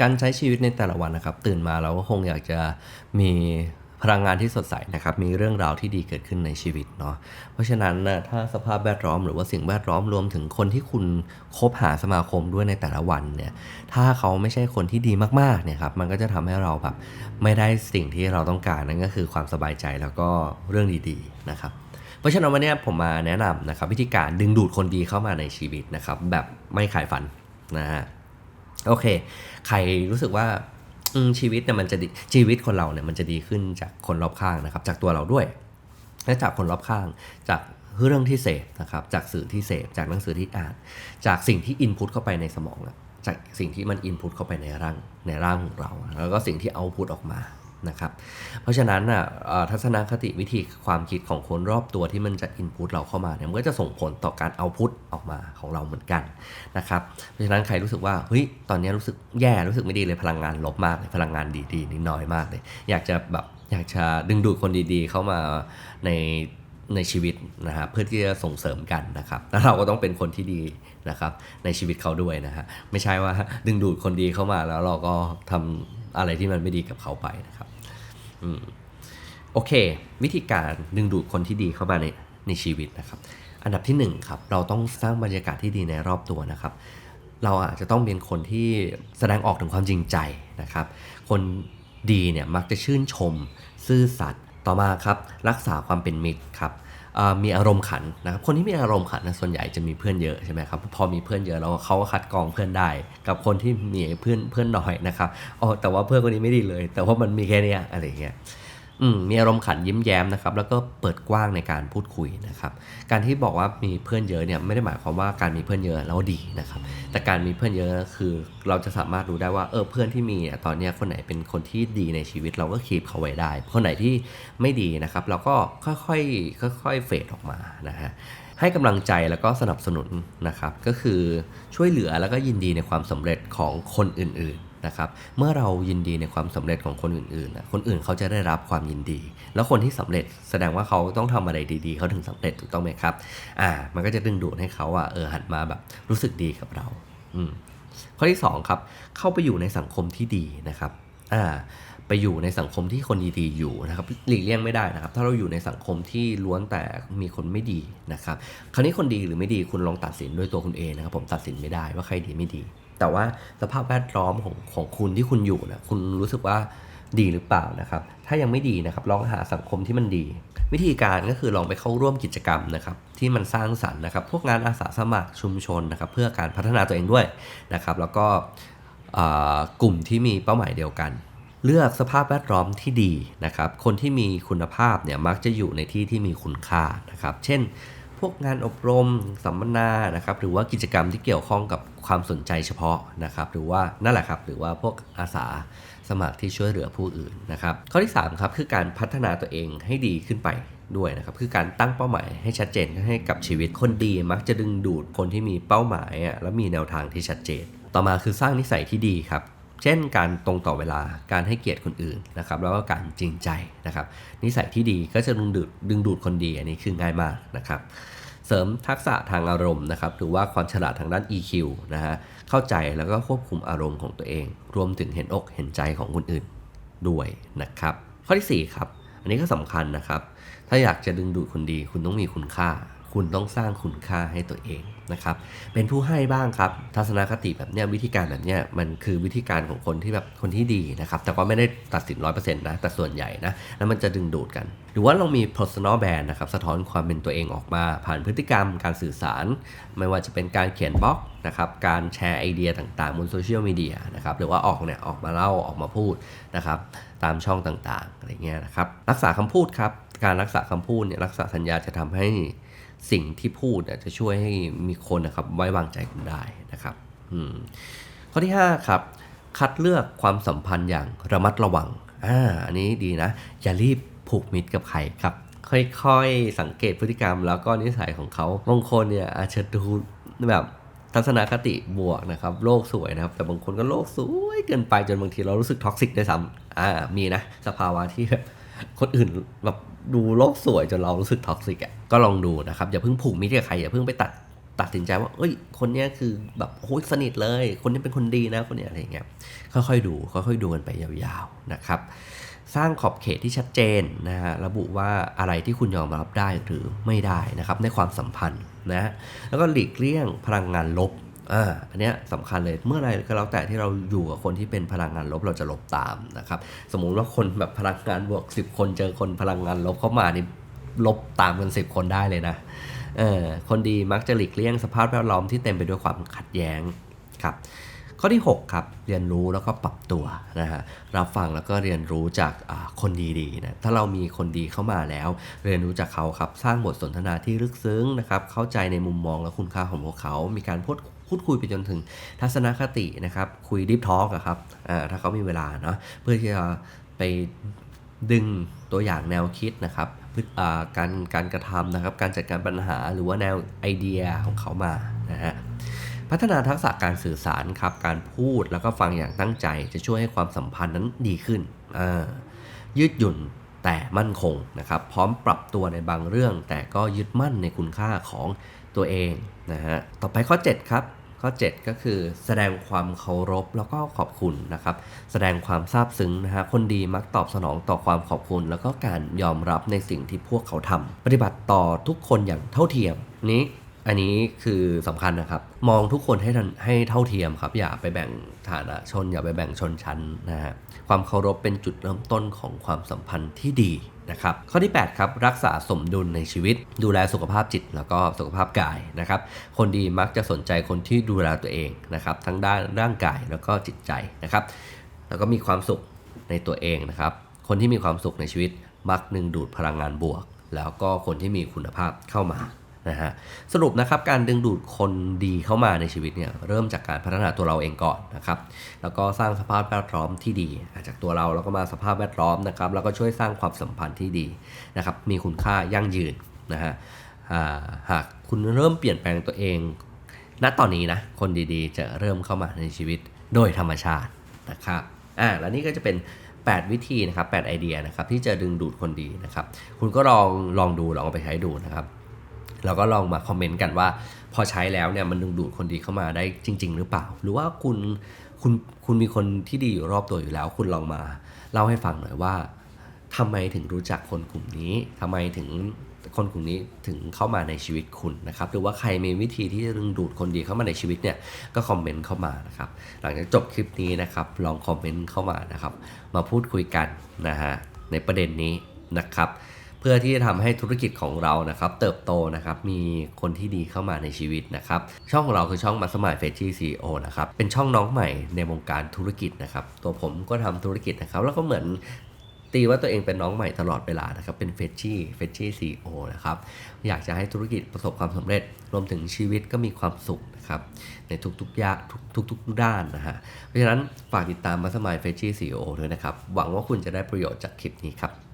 การใช้ชีวิตในแต่ละวันนะครับ ตื่นมาเราก็คงอยากจะมีพลังงานที่สดใสนะครับ มีเรื่องราวที่ดีเกิดขึ้นในชีวิตเนาะ เพราะฉะนั้นนะถ้าสภาพแวดล้อมหรือว่าสิ่งแวดล้อมรวมถึงคนที่คุณคบหาสมาคมด้วยในแต่ละวันเนี่ย ถ้าเขาไม่ใช่คนที่ดีมากๆเนี่ยครับ มันก็จะทำให้เราแบบไม่ได้สิ่งที่เราต้องการนั่นก็คือความสบายใจแล้วก็เรื่องดีๆนะครับ เพราะฉะนั้นวันนี้ผมมาแนะนำนะครับวิธีการดึงดูดคนดีเข้ามาในชีวิตนะครับแบบไม่ขายฝันนะฮะ โอเค ใครรู้สึกว่าชีวิตเนี่ยมันจะดีชีวิตคนเราเนี่ยมันจะดีขึ้นจากคนรอบข้างนะครับ จากตัวเราด้วย และจากคนรอบข้าง จากเรื่องที่เสพนะครับ จากสื่อที่เสพ จากหนังสือที่อ่าน จากสิ่งที่อินพุตเข้าไปในสมองจากสิ่งที่มันอินพุตเข้าไปในร่างในร่างของเรา แล้วก็สิ่งที่เอาพุตออกมา นะครับ เพราะฉะนั้นอะเอ่อทัศนคติวิธีความคิดของคนรอบตัวที่มันจะอินพุตเราเข้ามาเนี่ยมันก็จะส่งผลต่อการเอาพุตออกมาของเราเหมือนกันนะครับ เพราะฉะนั้นใครรู้สึกว่าเฮ้ยตอนนี้รู้สึกแย่รู้สึกไม่ดีเลยพลังงานลบมากเลยพลังงานดีๆนี่น้อยมากเลย อยากจะแบบอยากจะดึงดูดคนดีๆ เข้ามาใน ในชีวิตนะฮะเพื่อที่จะส่งเสริมกันนะครับแล้วเราก็ต้องเป็นคนที่ดีนะครับ ในชีวิตเขาด้วยนะฮะไม่ใช่ว่าดึงดูดคนดีเข้ามาแล้วเราก็ทำอะไรที่มันไม่ดีกับเขาไปนะครับอืมโอเค วิธีการดึงดูดคนที่ดีเข้ามาในในชีวิตนะครับ อันดับที่หนึ่งครับเราต้องสร้างบรรยากาศที่ดีในรอบตัวนะครับ เราอาจจะต้องเป็นคนที่แสดงออกถึงความจริงใจนะครับ คนดีเนี่ยมักจะชื่นชม ซื่อสัตย์ ต่อมาครับรักษาความเป็นมิตรครับมีอารมณ์ขันนะครับคนที่มีอารมณ์ขันนะส่วนใหญ่จะมีเพื่อนเยอะใช่ไหมครับพอมีเพื่อนเยอะแล้วเขาก็คัดกรองเพื่อนได้ กับคนที่มีเพื่อนเพื่อนน้อยนะครับอ๋อแต่ว่าเพื่อนคนนี้ไม่ดีเลย แต่ว่ามันมีแค่นี้อะไรเงี้ย มมีอารมณ์ขันยิ้มแย้มนะครับ แล้วก็เปิดกว้างในการพูดคุยนะครับ การที่บอกว่ามีเพื่อนเยอะเนี่ยไม่ได้หมายความว่าการมีเพื่อนเยอะแล้วดีนะครับ แต่การมีเพื่อนเยอะคือเราจะสามารถรู้ได้ว่าเออเพื่อนที่มีตอนนี้คนไหนเป็นคนที่ดีในชีวิตเราก็คีบเขาไว้ได้ คนไหนที่ไม่ดีนะครับ เราก็ค่อยๆค่อยๆเฟดออกมานะฮะให้กำลังใจแล้วก็สนับสนุนนะครับ ก็คือช่วยเหลือแล้วก็ยินดีในความสำเร็จของคนอื่น นะครับ เมื่อเรายินดีในความสำเร็จของคนอื่นๆนะคนอื่นเขาจะได้รับความยินดี แล้วคนที่สำเร็จแสดงว่าเขาต้องทำอะไรดีๆ เขาถึงสำเร็จถูกต้องไหมครับ อ่า มันก็จะดึงดูดให้เขาอะเออหันมาแบบรู้สึกดีกับเรา อืมข้อที่สองครับ เข้าไปอยู่ในสังคมที่ดีนะครับ อ่า ไปอยู่ในสังคมที่คนดีๆอยู่นะครับ หลีกเลี่ยงไม่ได้นะครับ ถ้าเราอยู่ในสังคมที่ล้วนแต่มีคนไม่ดีนะครับ คราวนี้คนดีหรือไม่ดีคุณลองตัดสินด้วยตัวคุณเองนะครับ ผมตัดสินไม่ได้ว่าใครดีไม่ดี แต่ว่าสภาพแวดล้อมของของคุณที่คุณอยู่นะคุณรู้สึกว่าดีหรือเปล่านะครับ ถ้ายังไม่ดีนะครับ ลองหาสังคมที่มันดี วิธีการก็คือลองไปเข้าร่วมกิจกรรมนะครับที่มันสร้างสรรค์นะครับ พวกงานอาสาสมัครชุมชนนะครับ เพื่อการพัฒนาตัวเองด้วยนะครับ แล้วก็กลุ่มที่มีเป้าหมายเดียวกัน เลือกสภาพแวดล้อมที่ดีนะครับ คนที่มีคุณภาพเนี่ยมักจะอยู่ในที่ที่มีคุณค่านะครับ เช่น พวกงานอบรมสัมมนานะครับหรือว่ากิจกรรมที่เกี่ยวข้องกับความสนใจเฉพาะนะครับหรือว่านั่นแหละครับหรือว่าพวกอาสาสมัครที่ช่วยเหลือผู้อื่นนะครับข้อที่3ครับคือการพัฒนาตัวเองให้ดีขึ้นไปด้วยนะครับคือการตั้งเป้าหมายให้ชัดเจนให้กับชีวิตคนดีมักจะดึงดูดคนที่มีเป้าหมายอะและมีแนวทางที่ชัดเจน ต่อมาคือสร้างนิสัยที่ดีครับ เช่นการตรงต่อเวลาการให้เกียรติคนอื่นนะครับแล้วก็การจริงใจนะครับนิสัยที่ดีก็จะดึงดูดดึงดูดคนดีอันนี้คือง่ายมากนะครับเสริมทักษะทางอารมณ์นะครับหรือว่าความฉลาดทางด้าน EQ นะฮะเข้าใจแล้วก็ควบคุมอารมณ์ของตัวเอง รวมถึงเห็นอกเห็นใจของคนอื่นด้วยนะครับข้อที่4ครับอันนี้ก็สำคัญนะครับ ถ้าอยากจะดึงดูดคนดีคุณต้องมีคุณค่า คุณต้องสร้างคุณค่าให้ตัวเองนะครับ เป็นผู้ให้บ้างครับ ทัศนคติแบบเนี้ยวิธีการแบบเนี้ยมันคือวิธีการของคนที่แบบคนที่ดีนะครับ แต่ก็ไม่ได้ตัดสินร้อยเปอร์เซ็นต์นะ แต่ส่วนใหญ่นะ แล้วมันจะดึงดูดกัน หรือว่าเรามี personal brand นะครับ สะท้อนความเป็นตัวเองออกมา ผ่านพฤติกรรม การสื่อสาร ไม่ว่าจะเป็นการเขียนบล็อกนะครับ การแชร์ไอเดียต่างๆบนโซเชียลมีเดียนะครับ หรือว่าออกเนี่ยออกมาเล่าออกมาพูดนะครับตามช่องต่างๆอะไรเงี้ยนะครับ รักษาคำพูดครับ การรักษาคำพูดเนี่ยรักษาสัญญาจะทำให้ สิ่งที่พูดจะช่วยให้มีคนนะครับไว้วางใจคุณได้นะครับข้อที่ 5 ครับ คัดเลือกความสัมพันธ์อย่างระมัดระวังอ่าอันนี้ดีนะ อย่ารีบผูกมิตรกับใครครับ ค่อยๆ สังเกตพฤติกรรมแล้วก็นิสัยของเขาบางคนเนี่ยอาจจะดูแบบทัศนคติบวกนะครับโลกสวยนะครับ แต่บางคนก็โลกสวยเกินไปจนบางทีเรารู้สึกท็อกซิกได้วยซ้ำอ่ามีนะ สภาวะที่คนอื่นแบบ ดูโลกสวยจนเรารู้สึกท็อกซิกอะก็ลองดูนะครับ อย่าเพิ่งผูกมิตรกับใคร อย่าเพิ่งไปตัดตัดสินใจว่า เอ้ย คนเนี้ยคือแบบโอ้ยสนิทเลย คนนี้เป็นคนดีนะ คนเนี้ยอะไรเงี้ย ค่อยๆดู ค่อยๆดูกันไปยาวๆนะครับ สร้างขอบเขตที่ชัดเจนนะฮะ ระบุว่าอะไรที่คุณยอมรับได้หรือไม่ได้นะครับ ในความสัมพันธ์นะ แล้วก็หลีกเลี่ยงพลังงานลบ อ่าอันเนี้ยสำคัญเลยเมื่อไรก็แล้วแต่ที่เราอยู่กับคนที่เป็นพลังงานลบเราจะลบตามนะครับ สมมุติว่าคนแบบพลังงานบวก 10 คนเจอคนพลังงานลบเข้ามานี่ลบตามกัน10 คนได้เลยนะเออคนดีมักจะหลีกเลี่ยงสภาพแวดล้อมที่เต็มไปด้วยความขัดแย้งครับข้อที่ 6 ครับ เรียนรู้แล้วก็ปรับตัวนะฮะรับฟังแล้วก็เรียนรู้จากคนดีๆนะถ้าเรามีคนดีเข้ามาแล้ว เรียนรู้จากเขาครับ สร้างบทสนทนาที่ลึกซึ้งนะครับเข้าใจในมุมมองและคุณค่าของพวกเขา มีการพูด พูดคุยไปจนถึงทัศนคตินะครับ คุยดิฟทอล์กครับถ้าเขามีเวลาเนาะเพื่อที่จะไปดึงตัวอย่างแนวคิดนะครับการการกระทำนะครับ การจัดการปัญหาหรือว่าแนวไอเดียของเขามานะฮะพัฒนาทักษะการสื่อสารครับ การพูดแล้วก็ฟังอย่างตั้งใจ จะช่วยให้ความสัมพันธ์นั้นดีขึ้น ยืดหยุ่นแต่มั่นคงนะครับ พร้อมปรับตัวในบางเรื่อง แต่ก็ยึดมั่นในคุณค่าของ ตัวเองนะฮะต่อไปข้อ 7 ครับ ข้อ 7 ก็คือแสดงความเคารพแล้วก็ขอบคุณนะครับ แสดงความซาบซึ้งนะฮะคนดีมักตอบสนองต่อความขอบคุณ แล้วก็การยอมรับในสิ่งที่พวกเขาทำปฏิบัติต่อทุกคนอย่างเท่าเทียมนี้อันนี้คือสำคัญนะครับ มองทุกคนให้ทันให้เท่าเทียมครับ อย่าไปแบ่งฐานะชน อย่าไปแบ่งชนชั้นนะฮะความเคารพเป็นจุดเริ่มต้นของความสัมพันธ์ที่ดี นะครับข้อที่ 8 ครับ รักษาสมดุลในชีวิต ดูแลสุขภาพจิตแล้วก็สุขภาพกายนะครับคนดีมักจะสนใจคนที่ดูแลตัวเองนะครับทั้งด้านร่างกายแล้วก็จิตใจนะครับแล้วก็มีความสุขในตัวเองนะครับคนที่มีความสุขในชีวิตมักดึงดูดพลังงานบวก แล้วก็คนที่มีคุณภาพเข้ามา นะฮะสรุปนะครับการดึงดูดคนดีเข้ามาในชีวิตเนี่ยเริ่มจากการพัฒนาตัวเราเองก่อนนะครับแล้วก็สร้างสภาพแวดล้อมที่ดี จากตัวเราแล้วก็มาสภาพแวดล้อมนะครับแล้วก็ช่วยสร้างความสัมพันธ์ที่ดีนะครับมีคุณค่ายั่งยืนนะฮะหากคุณเริ่มเปลี่ยนแปลงตัวเอง ณตอนนี้นะคนดีๆ จะเริ่มเข้ามาในชีวิตโดยธรรมชาตินะครับอ่าแล้วนี่ก็จะเป็น 8 วิธีนะครับ8ไอเดียนะครับที่จะดึงดูดคนดีนะครับ คุณก็ลองลองดูลองเอาไปใช้ดูนะครับ แล้วก็ลองมาคอมเมนต์กันว่า พอใช้แล้วเนี่ยมันดึงดูดคนดีเข้ามาได้จริง ๆ หรือเปล่า หรือว่าคุณคุณคุณมีคนที่ดีอยู่รอบตัวอยู่แล้ว คุณลองมาเล่าให้ฟังหน่อยว่าทำไมถึงรู้จักคนกลุ่มนี้ทำไมถึงคนกลุ่มนี้ถึงเข้ามาในชีวิตคุณนะครับหรือว่าใครมีวิธีที่จะดึงดูดคนดีเข้ามาในชีวิตเนี่ยก็คอมเมนต์เข้ามานะครับหลังจากจบคลิปนี้นะครับลองคอมเมนต์เข้ามานะครับมาพูดคุยกันนะฮะในประเด็นนี้นะครับ เพื่อที่จะทำให้ธุรกิจของเรานะครับเติบโตนะครับมีคนที่ดีเข้ามาในชีวิตนะครับช่องของเราคือช่องมัสมายเฟชชี่ซีโอนะครับเป็นช่องน้องใหม่ในวงการธุรกิจนะครับตัวผมก็ทำธุรกิจนะครับแล้วก็เหมือนตีว่าตัวเองเป็นน้องใหม่ตลอดเวลานะครับ เป็นเฟชชี่ เฟชชี่ซีโอนะครับ อยากจะให้ธุรกิจประสบความสำเร็จ รวมถึงชีวิตก็มีความสุขนะครับ ในทุกๆยะทุกทุกๆด้านนะฮะ เพราะฉะนั้นฝากติดตามมัสมายเฟชชี่ซีโอด้วยนะครับ หวังว่าคุณจะได้ประโยชน์จากคลิปนี้ครับ